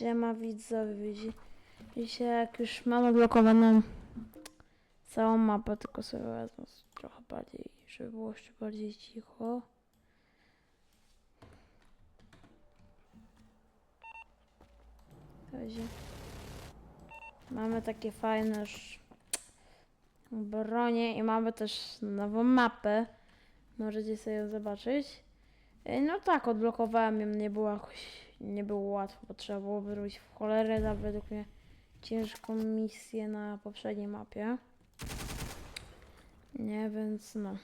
Siema widzowie, widzi- widzicie jak już mam odblokowaną całą mapę, tylko sobie wezmę trochę bardziej, żeby było jeszcze bardziej cicho. Widzicie? Mamy takie fajne bronie i mamy też nową mapę. Możecie sobie ją zobaczyć. E, No tak, odblokowałem ją, nie było jakoś, nie było łatwo, bo trzeba było robić w cholerę, za według mnie ciężką misję na poprzedniej mapie. Nie, więc no.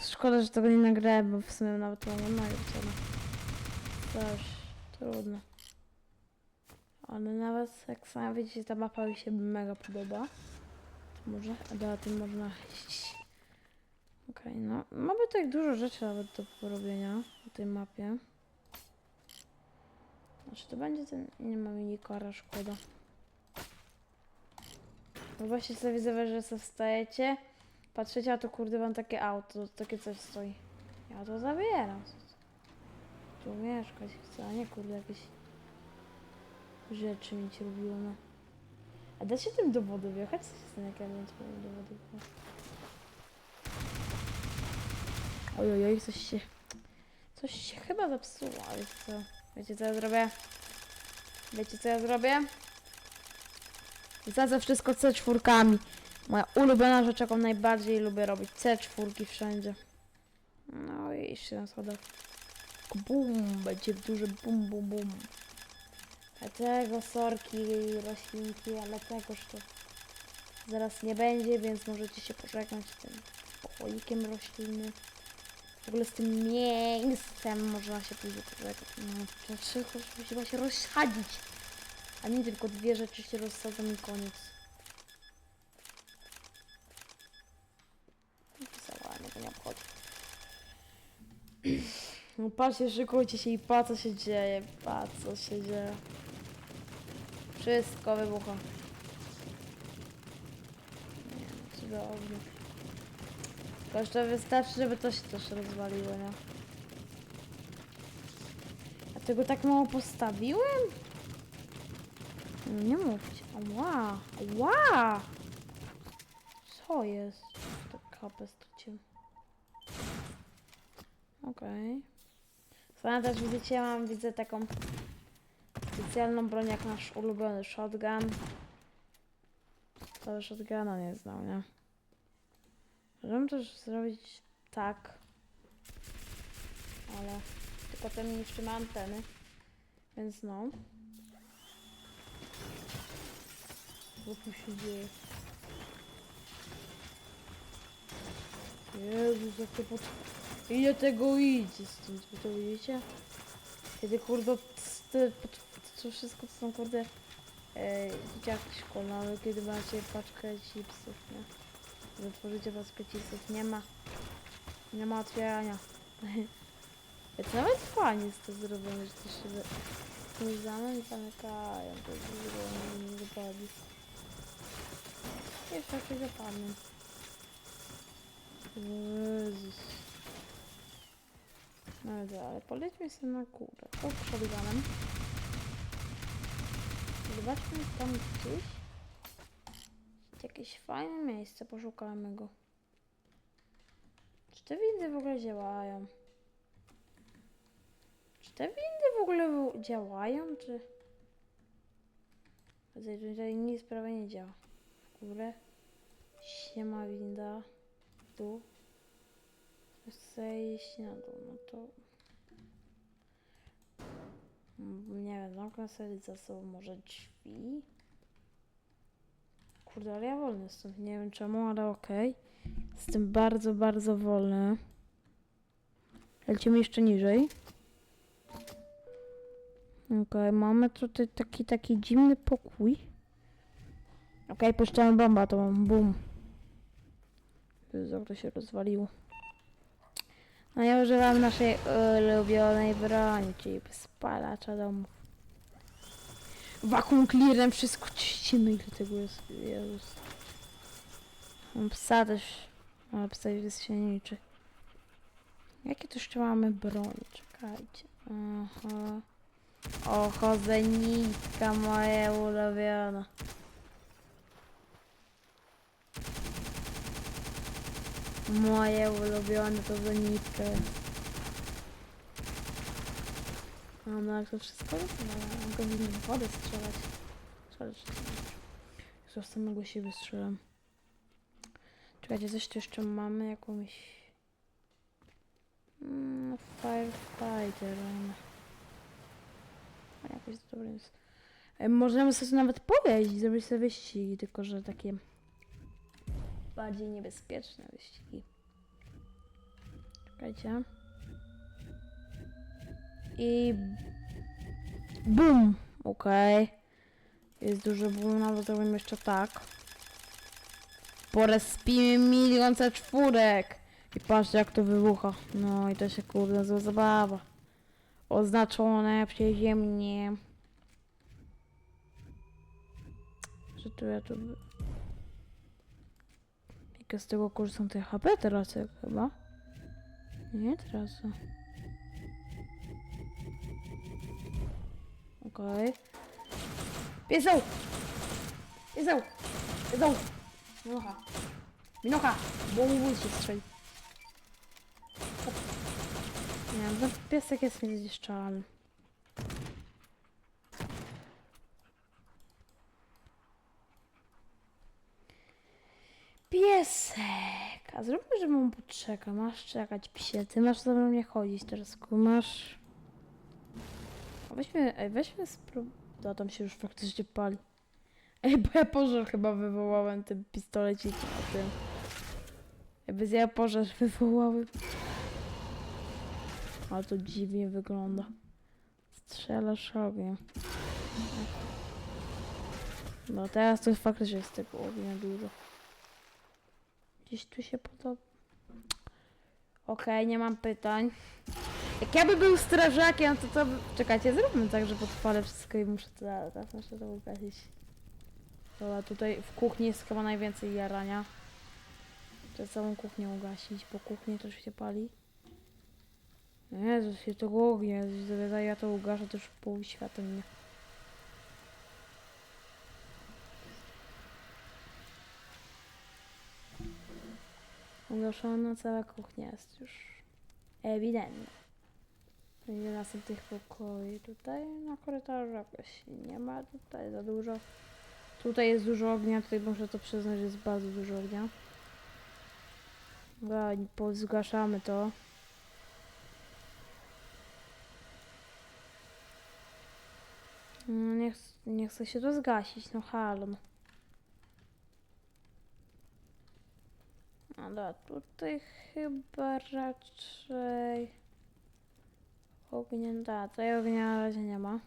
Szkoda, że tego nie nagrałem, bo w sumie nawet to nie ma co Też trudno. Ale nawet jak sami widzicie, ta mapa mi się mega podoba. Może, a do tym można iść. Okej, no mamy tak dużo rzeczy nawet do porobienia na tej mapie. Znaczy to będzie ten... nie ma minikara, szkoda. No właśnie sobie widzę, że sobie wstajecie, patrzycie, a to kurde mam takie auto, takie coś stoi. Ja to zabieram. Tu mieszkać chcę, a nie kurde jakieś rzeczy mi ci robiło, no. A da się tym do wody wjechać? Co się stanie, jak ja nie powiem do wody wjechać? Oj, oj, oj, coś się... Coś się chyba zepsuło, ale co? Wiecie co ja zrobię? Wiecie co ja zrobię? Zasadzę wszystko C4. Moja ulubiona rzecz, jaką najbardziej lubię robić. C4 wszędzie. No i jeszcze na schodach. Bum, będzie duży bum, bum, bum. Dlatego sorki, roślinki, ale tegoż to zaraz nie będzie, więc możecie się pożegnać z tym pokoikiem rośliny. W ogóle z tym miejscem można się później pożegnać. No, to trzeba się rozsadzić. A nie tylko dwie rzeczy się rozsadzą i koniec. Mnie to nie obchodzi. No patrzcie, szykujcie się i pa co się dzieje, pa co się dzieje. Wszystko wybucha. Nie no, cudownie. Tylko jeszcze wystarczy, żeby to się też rozwaliło, nie? A tego tak mało postawiłem? No Nie mówcie. Ła! Ła! Co jest? To kapę straciłem. Okej. Okay. też widzicie, ja mam, widzę taką specjalną broń jak nasz ulubiony shotgun. To shotguna nie znał, nie? Możemy też zrobić tak. Ale tylko ten niszczymy anteny. Więc no. Co tu się dzieje? Jezus, jak to pod... Ile tego idzie stąd, wy to widzicie? Kiedy kurde, te, to wszystko to są kurde e, dzieciaki szkolne, ale kiedy macie paczkę chipsów, nie? Zatworzycie paczkę chipsów, nie ma, nie ma otwierania. to nawet fajnie jest to zrobione, że to się wy- zamę i zamykają, to jest zrobione, nie wypadli. Jeszcze jakoś zapadnie. Jezus. No dobra, ale polećmy sobie na górę. To przebiegamy. Zobaczmy tam gdzieś. Jakieś fajne miejsce, poszukamy go. Czy te windy w ogóle działają? Czy te windy w ogóle działają, czy... Tutaj nic prawie nie działa. W górę. Siema winda. Dół. Chcę iść na dół, no to... Nie wiem, zamknę sobie za sobą może drzwi. Kurde, ale ja wolny jestem. Nie wiem czemu, ale okej. Jestem bardzo, bardzo wolny. Lecimy jeszcze niżej. Okej, mamy tutaj taki, taki dziwny pokój. Okej, puszczamy bomba, to mam bum. To się rozwaliło. No ja używam naszej ulubionej broni, czyli spalacza domów. Vacuum clearem wszystko czyścimy, ile tego jest. Jezus. Mam psa też. Ale psa jest się nie liczy. Jakie tu jeszcze mamy broń? Czekajcie. Aha. O, chodzenitka moja ulubiona. Moje ulubione to zenitka jest. No, no jak to wszystko? No, mogę w nim wodę strzelać. Strzelać. Z samego siebie strzelam. Czekajcie, coś tu jeszcze mamy, jakąś... Mm, firefighter. um. A Jakoś to dobre jest. E, Możemy sobie nawet pojeździć, zrobić sobie wyścigi, tylko że takie bardziej niebezpieczne wyścigi. Czekajcie. I bum! Okej. Jest duży ból, no bo zrobimy jeszcze tak. Porespimy milion C czwórek. I patrzcie jak to wybucha. No i to się kurde zła zabawa. Oznaczone przyziemnie. Że tu ja tu... Jakie z tego korzystam te HP teraz chyba? Nie teraz. Okej. Pieseł! Pieseł! Pieseł! Minucha! Minucha! Bo mu wóz się strzeli. Nie, ten piesek jest niezniszczalny. Piesek! A zróbmy, że mu poczeka. Masz czekać, psie. Ty masz za mnie chodzić teraz, kumasz. A weźmy, ej, weźmy sprób... No, tam się już faktycznie pali. Ej, bo ja pożar chyba wywołałem tym pistolecikiem o tym. Jakby ja pożar wywołałem. Ale to dziwnie wygląda. Strzelasz ogniem. No teraz to faktycznie jest tego ognia dużo. Gdzieś tu się podoba. Okej, nie mam pytań. Jak ja by był strażakiem, to to by... Czekajcie, zróbmy tak, że podpalę wszystko i muszę to... Tak, muszę to ugasić. Dobra, tutaj w kuchni jest chyba najwięcej jarania. Chcę całą kuchnię ugasić, bo kuchnię też się pali. Jezus, się tego ognia, Jezus, ja to ugaszę, to już pół świata mnie. Ugaszona cała kuchnia jest już ewidentnie. Będzie następnych pokoi. Tutaj na korytarzu jakoś nie ma tutaj za dużo. Tutaj jest dużo ognia, tutaj muszę to przyznać, że jest bardzo dużo ognia. Dobra, pozgaszamy to. No nie, ch- nie chce się to zgasić, no halo. no. Ale tutaj chyba raczej ognia, da, tutaj ognia na razie nie ma.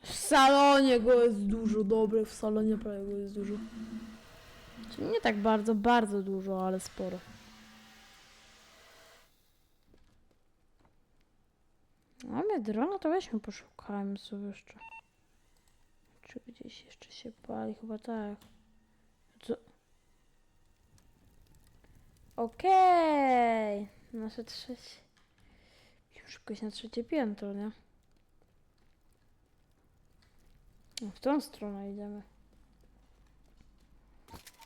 W salonie go jest dużo, dobre, w salonie prawie go jest dużo. Czyli nie tak bardzo, bardzo dużo, ale sporo. Mamy drona, to weźmy poszukajmy sobie jeszcze. Czy gdzieś jeszcze się pali? Chyba tak. Co? Okej! Nasze trzecie... Szybko iść na trzecie piętro, nie? No, w tą stronę idziemy.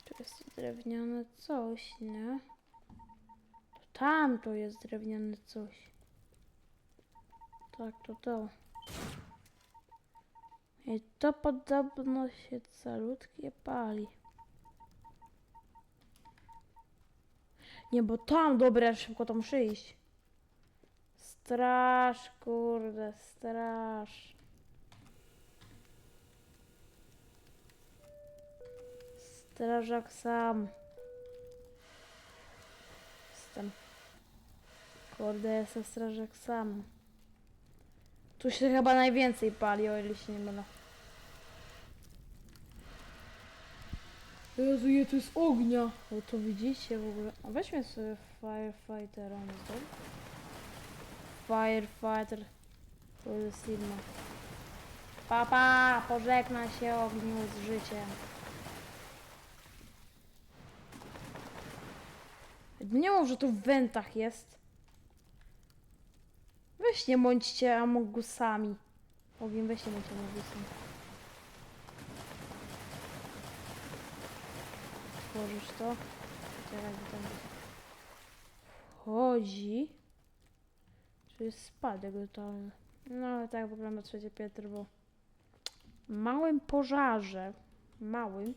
Tu jest drewniane coś, nie? To tam to jest drewniane coś. Tak, to to. I to podobno się calutkie pali. Nie, bo tam, dobra, szybko tam iść. Straż, kurde, straż. Strażak sam. Jestem. Kurde, jestem strażak sam. Tu się chyba najwięcej pali, o ile się nie mylę. Jezu, je tu jest ognia. O, to widzicie w ogóle. A weźmy sobie Firefightera, jest dobry. Firefighter. Jest inna. Papa, pożegna się ogniu z życiem. Nie mów, że tu w wentach jest. weź nie bądźcie amogusami. Ogień, weź nie bądź amogusem. Tworzysz to. Wchodzi. Czy jest spadek totalny. No ale tak wygląda trzecie piętro, bo w małym pożarze, małym,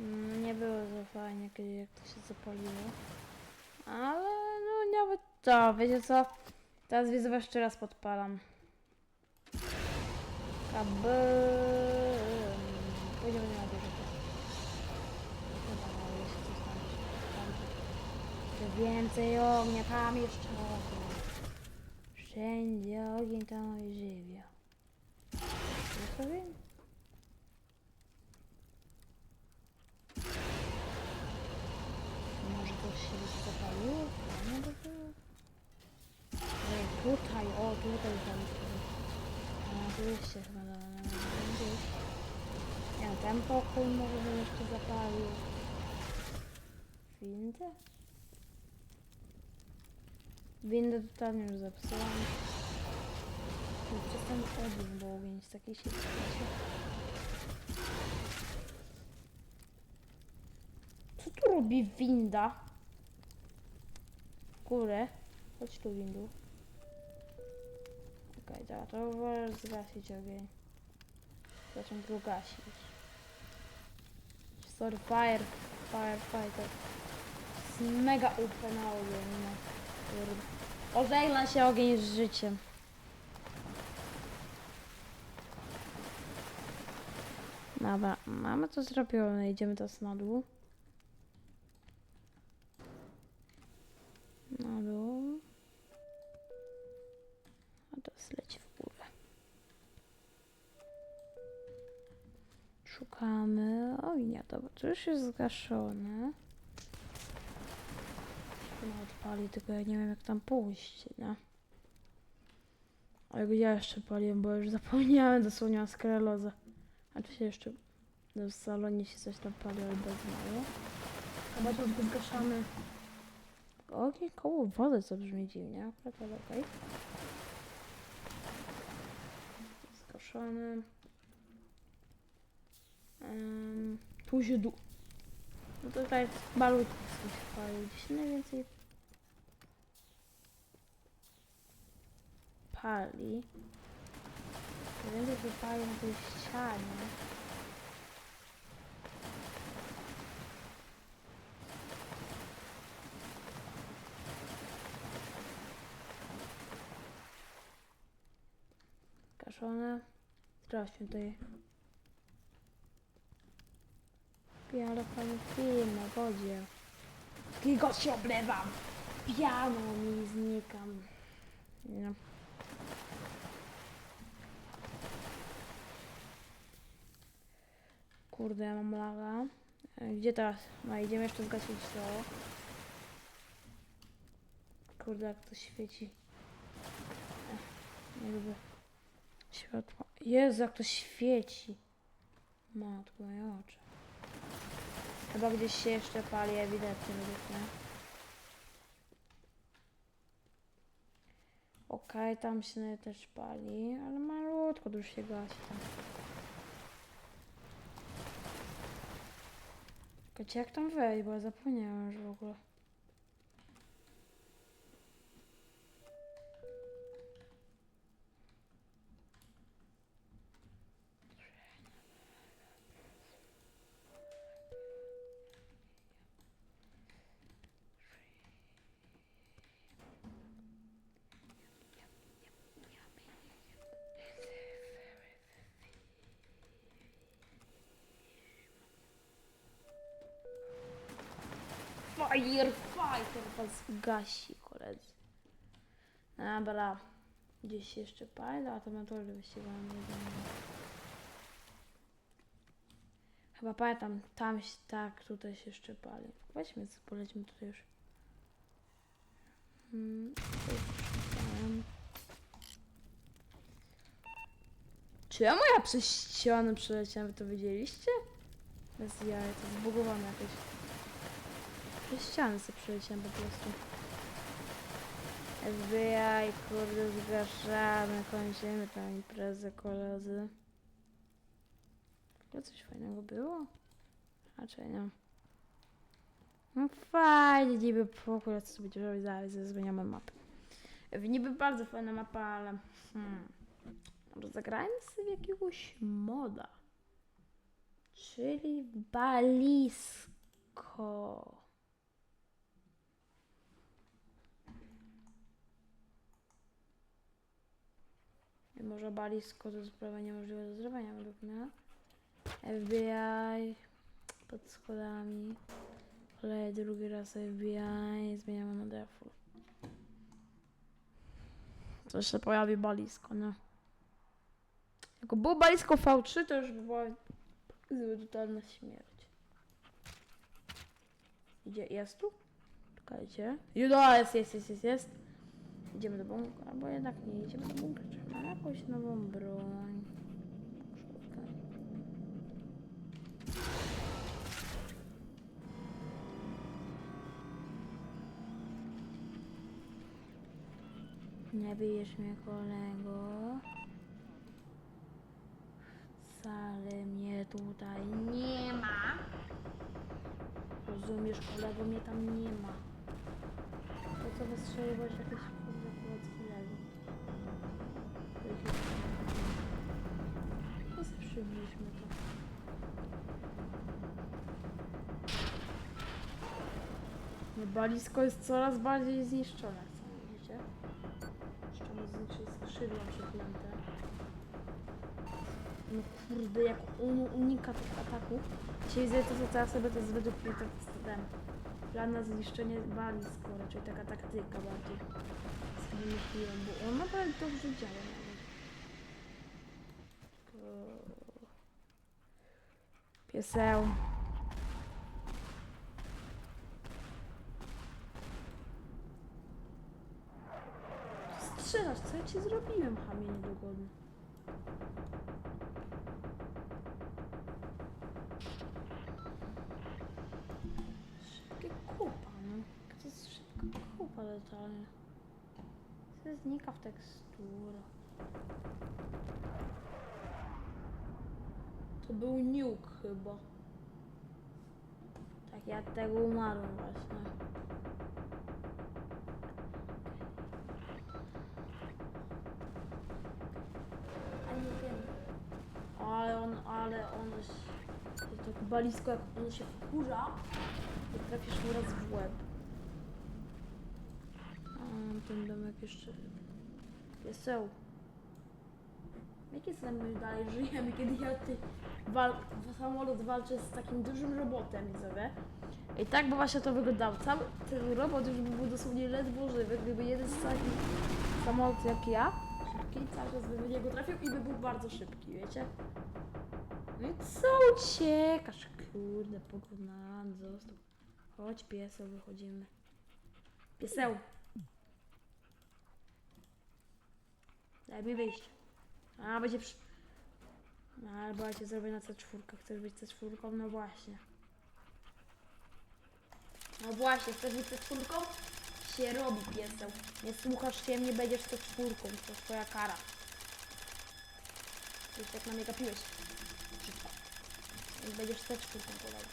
Mm, Nie było za fajnie, kiedy jak to się zapaliło. Ale no nawet to, wiecie co? Teraz widzę jeszcze raz podpalam. Kabum. Pójdziemy górze. Chyba mało się coś tam jeszcze tam. Więcej ognia, tam jeszcze ognia. Wszędzie ogień, tam i żywia. Jest ogień? Może to się zapaliło? Nie było. Ej, tutaj, o tutaj tam. A tu jest się chyba. Nie wiem, ten pokój może jeszcze zapalił. Windę? Windę totalnie już Przez ten ogień, bo ogień jest taki Co tu robi winda? Górę. Chodź tu windu. Okej, dobra, to wolę zgasić ogień. Zacząć go gasić. Sorry, fire, firefighter. Jest mega upę na ogień, no. Kurde. Odegla się ogień z życiem. Dobra, mamy to zrobione, idziemy teraz na dół. Na dół. A teraz leci w górę. Szukamy. O nie, dobra, to już jest zgaszone. Ona odpali, tylko ja nie wiem jak tam pójść, nie? Ale ja jeszcze paliłem, bo już zapomniałem dosłownie o skrelozę. A tu się jeszcze w salonie się coś tam pali, ale bez mało. Chyba to zgaszamy. Ogień koło wody, co brzmi dziwnie, akurat ale okej. Zgaszony. Um, tu się dół. No tutaj balutki coś pali. Gdzieś najwięcej pali. Najwięcej pali na tej ścianie. Kaszone. Tutaj. Ale fajny film na wodzie. Tylko się oblewam. Piano mi znikam. Kurde, ja mam laga. E, Gdzie teraz? No idziemy jeszcze zgasić to. Kurde, jak to świeci. Ech, nie lubię światła. Jezu, jak to świeci. Matko, moje oczy. Chyba gdzieś się jeszcze pali, ewidentnie według. Okej, tam się też pali, ale malutko już się gasi tam. Czekajcie, jak tam wejść, bo ja zapomniałem już w ogóle. Gasi, koledzy. Dobra. Gdzieś jeszcze pali, a to na to wyścigamy. Chyba pamiętam, tam się, tak, tutaj się jeszcze pali. Weźmy, polećmy tutaj już. Hmm. Czemu ja przez ścianę przeleciałem, wy to widzieliście? Bez jaj, to zbugowane jakieś. Przez ściany sobie przeleciałem po prostu. FBI, kurde, zgaszamy, kończymy tę imprezę, koledzy. To coś fajnego było? Raczej nie. No fajnie, niby pokój, co sobie robić dalej, zmieniamy mapę. Niby bardzo fajna mapa, ale... Hmm. Może zagrajmy sobie jakiegoś moda. Czyli balisko. Może balisko to sprawa niemożliwe do zrobienia według mnie. FBI pod schodami. Kolejny drugi raz FBI. Zmieniamy na default. To się pojawi balisko, no. Jak było balisko V3, to już by była totalna śmierć. Idzie, jest tu? Czekajcie. Juda, jest, jest, jest, jest, jest. Idziemy do bunkra, albo jednak nie idziemy do bunkra. Mamy jakąś nową broń? Nie bijesz mnie kolego. Wcale mnie tutaj nie ma. Rozumiesz, kolego, mnie tam nie ma. To co wystrzeliłeś jakieś Zaprzybiliśmy to. No balisko jest coraz bardziej zniszczone, co widzicie? Jeszcze mu zniszczyć skrzydła przeklęte. No kurde, jak on unika tych ataków. Dzisiaj zje to, co teraz sobie to jest według mnie tak ten plan na zniszczenie balisko, raczej taka taktyka bardziej. Sobie myśliłem, bo on naprawdę dobrze działa nawet. Tylko- Pieseł. Strzelasz, co ja ci zrobiłem, chamie niedogodny? Szybkie kupa, no. To jest szybka kupa totalnie. To znika w teksturę. To był nuke chyba. Tak, ja tego umarłem właśnie. A nie wiem. Ale on, ale on jest... To tak balisko, jak on się wkurza, to trafisz mu raz w łeb. A ten domek jeszcze... Pieseł. Jakie sobie my dalej żyjemy, kiedy ja ty wal... samolot walczy z takim dużym robotem, widzowie? I tak by właśnie to wyglądało. Cały ten robot już by był dosłownie ledwo żywy, gdyby jeden z takich samolot jak ja, szybki, cały czas by w niego trafił i by był bardzo szybki, wiecie? No i co uciekasz? Kurde, pokonany został. Chodź pieseł, wychodzimy. Pieseł! Daj mi wyjść. A, będzie przy... No, albo ja cię zrobię na C4. Chcesz być C4? No właśnie. No właśnie, chcesz być C4? Się robi pieseł. Nie słuchasz się, nie będziesz C4. To twoja kara. Już tak na mnie gapiłeś. Szybko. Więc będziesz C4 kolego.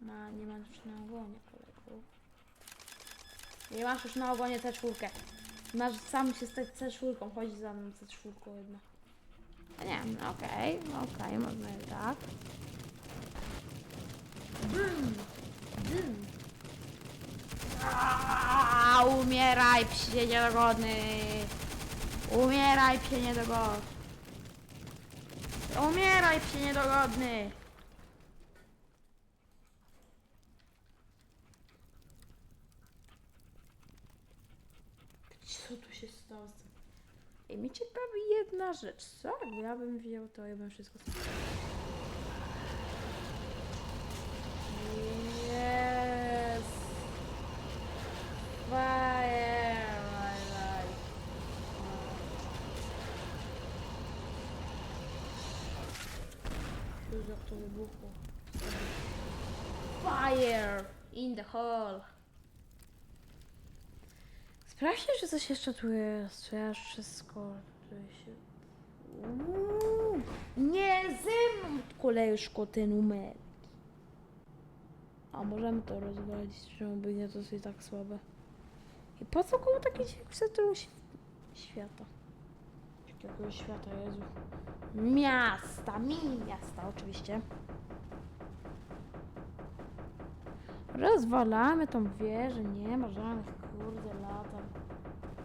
Ma, nie masz już na ogonie. Nie masz już na ogonie C4. Masz sam się stać C4, chodź za mną C4 jedna. A nie, no okej, okej, można i tak. Bum! Bum! Aaaa, umieraj, psie niedogodny! Umieraj, psie niedogodny! Umieraj, psie niedogodny! Ej, mnie ciekawi jedna rzecz. Co? Ja bym wiedział, to ja bym wszystko sprzedał. Yes! Fire! My jak to wybuchło. Fire! In the hole! Sprawdźcie, czy coś jeszcze tu jest. Czy ja wszystko tutaj się... Uuu, nie ze mną, koleżko, te numery. A możemy to rozwalić, czemu by nie, to jest tak słabe. I po co komu taki centrum świata? Jakiego świata, Jezu. Miasta, mini miasta oczywiście. Rozwalamy tą wieżę, nie ma żadnych.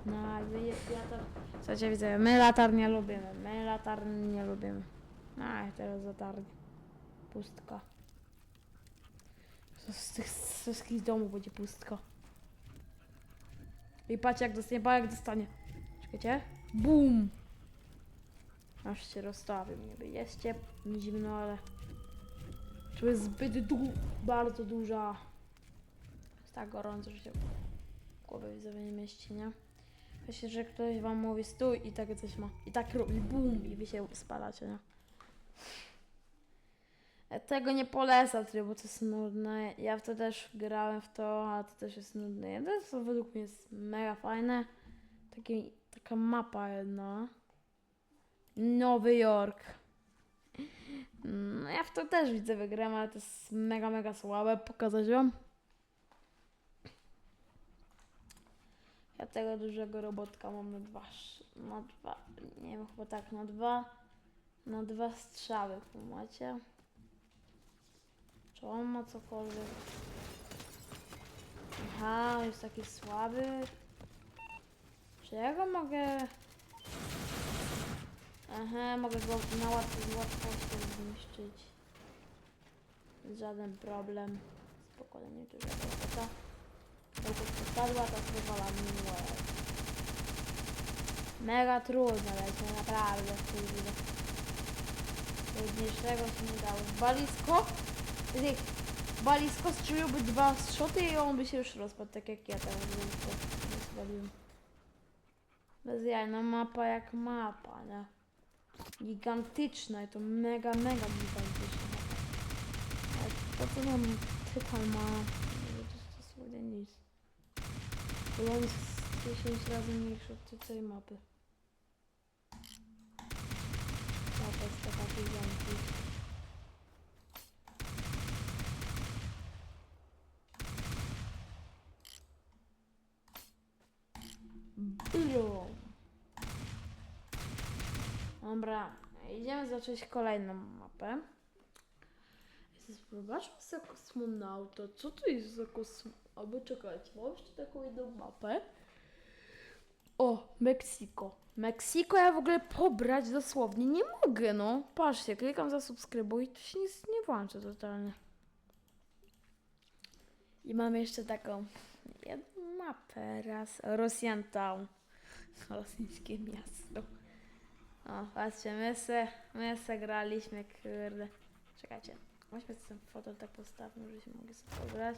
No, jakby jest latar. Słuchajcie, widzę, my latar nie lubimy, my latar nie lubimy. No, teraz latarnie. Pustka. Z, tych wszystkich domów będzie pustka. I patrzcie jak dostanie, pa jak dostanie. Czekajcie. Bum! Aż się rozstawił niby. Jest ciepło, zimno, ale... To jest zbyt du bardzo duża. Jest tak gorąco, że się głowy widzowie nie mieści, nie? Myślę, że ktoś wam mówi stój i tak coś ma. I tak robi bum i wy się spalacie, nie? Ja tego nie polecam, trybu, to jest nudne. Ja w to też grałem w to, a to też jest nudne. Jeden co według mnie jest mega fajne. Taki, taka mapa jedna. Nowy Jork. No ja w to też widzę wygram, ale to jest mega, mega słabe. Pokazać wam. Ja tego dużego robotka mam na dwa, na dwa, nie wiem, chyba tak, na dwa, na dwa strzały, macie? Czy on ma cokolwiek? Aha, jest taki słaby. Czy ja go mogę... Aha, mogę go na łatwo, łatwością zniszczyć. Żaden problem. Spokojnie, tu żadna już spadła, to wywala mi łeb. Mega trudno leci, naprawdę, kurde. Trudniejszego się nie dało. Balisko? Balisko strzeliłby dwa szoty i on by się już rozpadł, tak jak ja teraz rozwaliłem. Bez jaj, no mapa jak mapa, nie? Gigantyczna i to mega, mega gigantyczna. Ale po co nam tytan ma? To jest dosłownie nic. Bo on jest 10 razy mniejszy od tej mapy. Mapa jest taka gigantyczna. Dobra, idziemy zacząć kolejną mapę. Zobaczmy za kosmonauta. Co to jest za kosmonauta? Albo czekajcie, mam jeszcze taką jedną mapę. O, Meksiko. Meksiko ja w ogóle pobrać dosłownie nie mogę, no. Patrzcie, klikam za subskrybuj i to się nic nie włącza totalnie. I mam jeszcze taką jedną mapę raz. Rosjan Town. Rosyjskie miasto. O, patrzcie, my se, my se graliśmy, kurde. Czekajcie, weźmy ten fotel tak postawmy, żebyśmy mogli sobie pograć.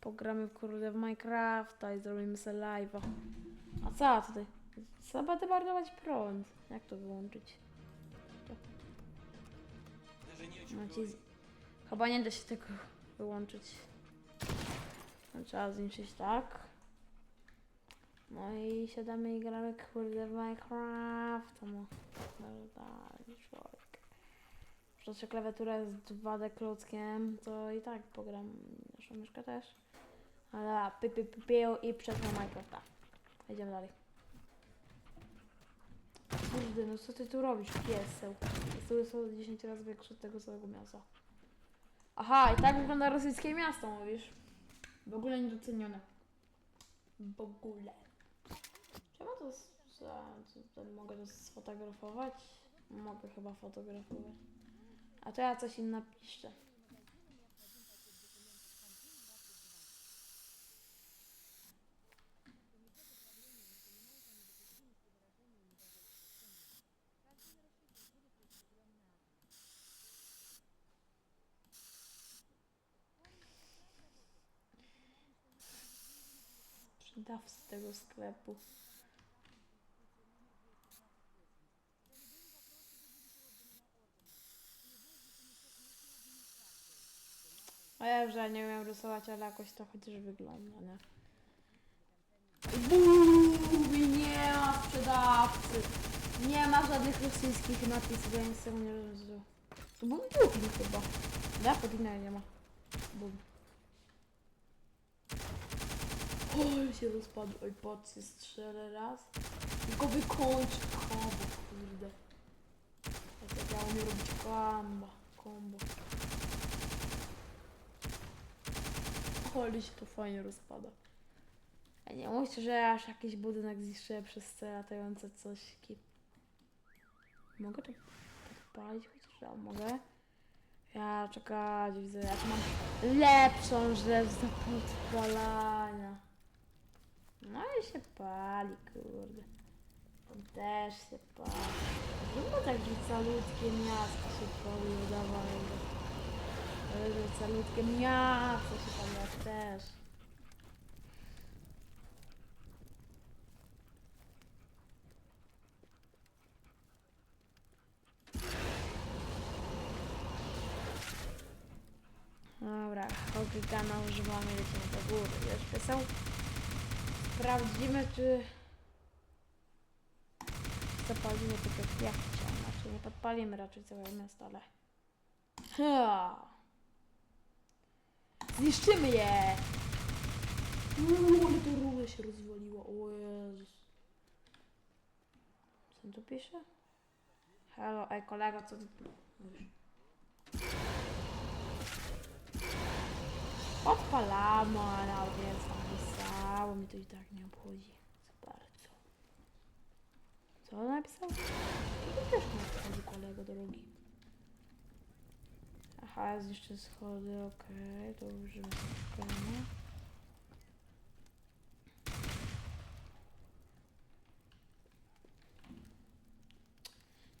Pogramy kurde w Minecrafta i zrobimy sobie live'a. A co tutaj? Trzeba debardować prąd. Jak to wyłączyć? Nacisk. Chyba nie da się tego wyłączyć. No, trzeba zniszczyć tak. No i siadamy i gramy kurde w Minecraft. No, no dalej, Przez że klawiatura jest 2D klockiem, to i tak pogram naszą myszkę też. Ale py, py, py, py, i przed na Minecrafta. Idziemy dalej. Kurde, no co ty tu robisz, pieseł? Jest są 10 razy większe od tego całego miasta. Aha, i tak wygląda rosyjskie miasto, mówisz? W ogóle niedocenione. W ogóle. Czemu to za, to, to mogę to sfotografować? Mogę chyba fotografować. A to ja coś im napiszę. Sprzedawcy tego sklepu. Ja już nie umiem rysować, ale jakoś to chociaż wygląda, nie? Buuu, i nie ma sprzedawcy. Nie ma żadnych rosyjskich napisów, ja nic tego nie rozumiem. To był Putin chyba. Da, Putina nie ma. Bum. Oj, się rozpadł. Oj, patrzcie, strzelę raz. Tylko wykończę kombo, kurde. Ja to miało mi robić kombo. Kombo. Ale się to fajnie rozpada. Ja nie mówcie, że aż jakiś budynek zniszczyłem przez te latające cośki. Mogę to podpalić chociaż? Ja mogę. Ja czekać, widzę, jak mam lepszą rzecz do podpalania. No i się pali, kurde. On też się pali. Zróbmy takie calutkie miasto się paliło, dawaj. Ale że calutkie miasto się paliło też. Dobra, hogana używamy, lecimy do góry. Jeszcze są. Sprawdzimy, czy zapalimy tak jak chciałem. Znaczy nie podpalimy raczej całego miasta, ale... Ha! Zniszczymy je! Uuu, ale to rurę się rozwaliło, o Jezus. Co tu pisze? Halo, ej kolego, co ty? Odpalamy, ale więc napisało, mi to i tak nie obchodzi za bardzo. Co on napisał? To też nie obchodzi kolego drogi. Aha, zniszczę schody, okej, to użyjemy spotkania.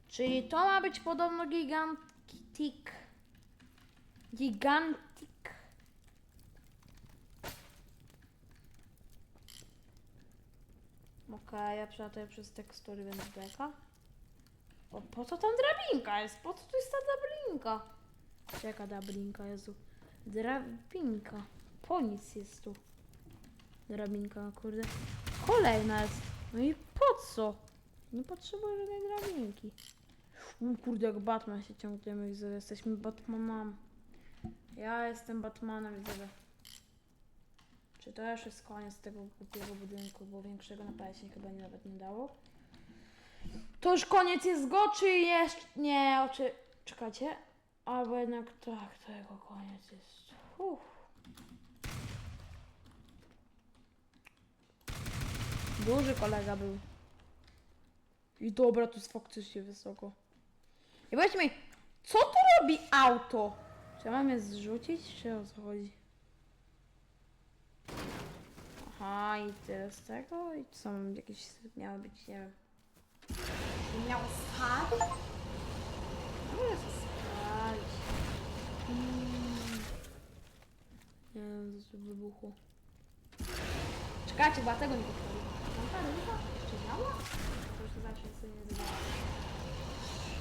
Czyli to ma być podobno gigantik. Gigantik. Okej, ja przelatuję przez tekstury, więc beka. O, po co tam drabinka jest? Po co tu jest ta drabinka? Jaka drabinka, Jezu? Drabinka. Po nic jest tu. Drabinka, kurde. Kolejna jest. No i po co? Nie potrzebuję żadnej drabinki. U kurde, jak Batman się ciągniemy. Jesteśmy Batmanami. Ja jestem Batmanem, widzowie. Czy to już jest koniec tego głupiego budynku, bo większego na się chyba nie, nawet nie dało. To już koniec jest go, czy jeszcze... Nie, oczy... Czekajcie. Albo jednak tak, to jego koniec jest. Uff. Duży kolega był. I dobra, tu jest faktycznie wysoko. I powiedzcie mi, co tu robi auto? Czy ja mam je zrzucić, czy o co chodzi? Aha, i tyle z tego? I co, mam jakieś miały być, nie wiem. Miało spać? Może spać. Mm. Nie tu wybuchło. Czekajcie, ja tego nie podpaliłem. Mam ta ryba jeszcze działa? To już zawsze sobie nie zadziała.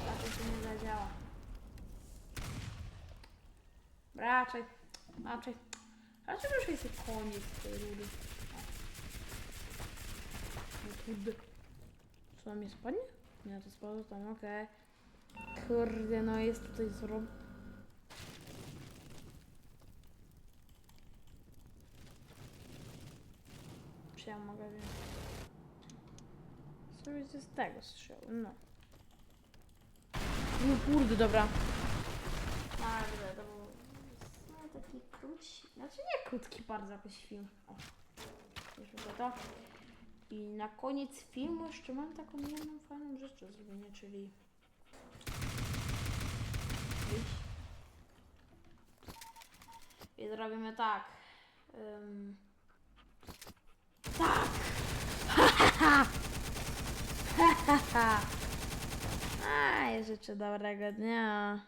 Raczej się nie zadziała. Raczej, raczej, raczej już jest koniec tej rury. O kurde. Co tam jest spadnie? Nie, to spadło tam, okej. Kurde, no jest tutaj zrob... Czy ja mogę wziąć? Sobie z tego strzał, no. No kurde, dobra. Ale to był no, taki krótki, znaczy nie krótki bardzo jakoś film. O, już to. I na koniec filmu jeszcze mam taką jedną fajną rzecz do zrobienia, czyli wyjść. I zrobimy tak. Ym... Tak! Ha, ha, ha! A, życzę dobrego dnia.